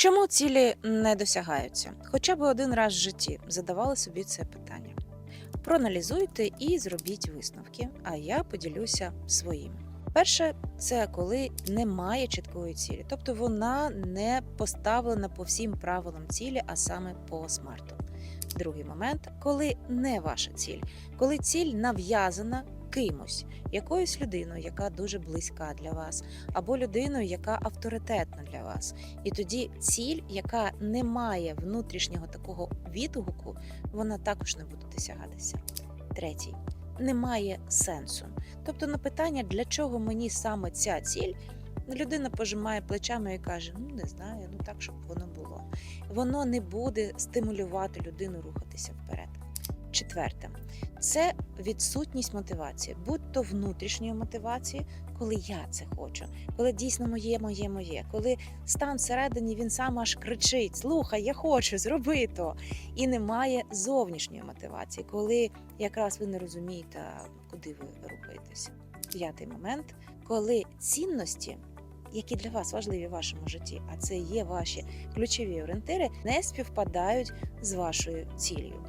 Чому цілі не досягаються? Хоча б один раз в житті задавали собі це питання. Проаналізуйте і зробіть висновки, а я поділюся своїми. Перше, це коли немає чіткої цілі, тобто вона не поставлена по всім правилам цілі, а саме по смарту. Другий момент, коли не ваша ціль, коли ціль нав'язана кимось, якоюсь людиною, яка дуже близька для вас, або людиною, яка авторитетна для вас. І тоді ціль, яка не має внутрішнього такого відгуку, вона також не буде досягатися. Третій немає сенсу. Тобто на питання, для чого мені саме ця ціль, людина пожимає плечами і каже: Ну не знаю, ну так, щоб воно було. Воно не буде стимулювати людину рухатися вперед. Четверте, це відсутність мотивації, будь то внутрішньої мотивації, коли я це хочу, коли дійсно моє, моє, моє, коли стан всередині він сам аж кричить: Слухай, я хочу, зроби то. І немає зовнішньої мотивації, коли якраз ви не розумієте, куди ви рухаєтеся. П'ятий момент, коли цінності. Які для вас важливі в вашому житті, а це є ваші ключові орієнтири, не співпадають з вашою цілею.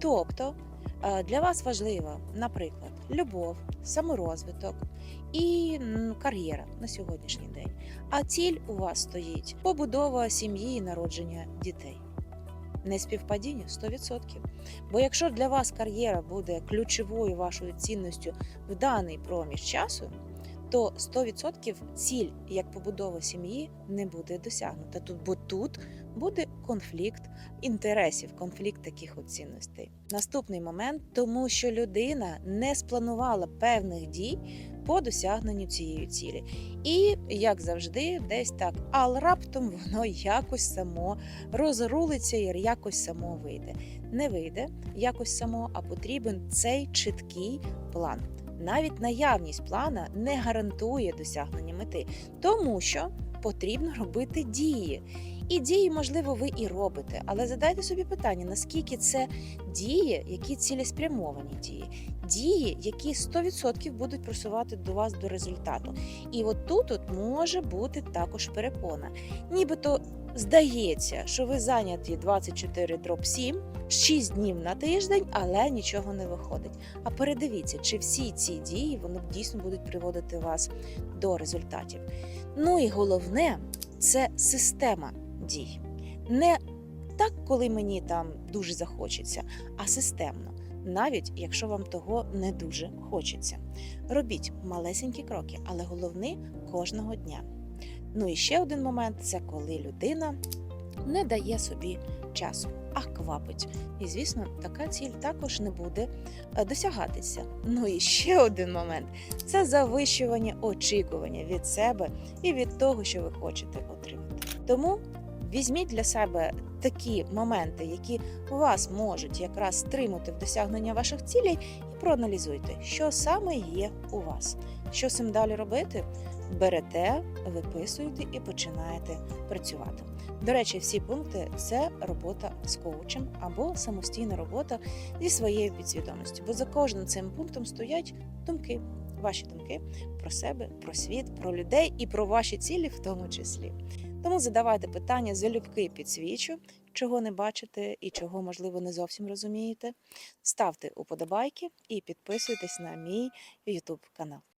Тобто е, для вас важлива, наприклад, любов, саморозвиток і кар'єра на сьогоднішній день. А ціль у вас стоїть побудова сім'ї і народження дітей. Неспівпадіння 100%. Бо якщо для вас кар'єра буде ключовою вашою цінністю в даний проміж часу, то 100% ціль як побудова сім'ї не буде досягнута. Тут, бо тут буде конфлікт інтересів, конфлікт таких от цінностей. Наступний момент, тому що людина не спланувала певних дій по досягненню цієї цілі. І, як завжди, десь так, але раптом воно якось само розрулиться і якось само вийде. Не вийде якось само, а потрібен цей чіткий план. Навіть наявність плана не гарантує досягнення мети, тому що потрібно робити дії. І дії, можливо, ви і робите, але задайте собі питання, наскільки це дії, які цілеспрямовані дії, дії, які 100% будуть просувати до вас до результату. І от тут от може бути також перепона. Нібито здається, що ви зайняті 24 дроб 7, 6 днів на тиждень, але нічого не виходить. А передивіться, чи всі ці дії вони дійсно будуть приводити вас до результатів. Ну і головне це система дій. Не так, коли мені там дуже захочеться, а системно, навіть якщо вам того не дуже хочеться. Робіть малесенькі кроки, але головне кожного дня. Ну і ще один момент це коли людина не дає собі часу, а квапить. І звісно, така ціль також не буде е, досягатися. Ну і ще один момент це завищування очікування від себе і від того, що ви хочете отримати. Тому візьміть для себе такі моменти, які вас можуть якраз стримати в досягнення ваших цілей, і проаналізуйте, що саме є у вас. Що з цим далі робити? Берете, виписуєте і починаєте працювати. До речі, всі пункти це робота з коучем або самостійна робота зі своєю підсвідомістю. Бо за кожним цим пунктом стоять думки, ваші думки про себе, про світ, про людей і про ваші цілі, в тому числі. Тому задавайте питання залюбки підсвічу, чого не бачите і чого, можливо, не зовсім розумієте. Ставте уподобайки і підписуйтесь на мій YouTube канал.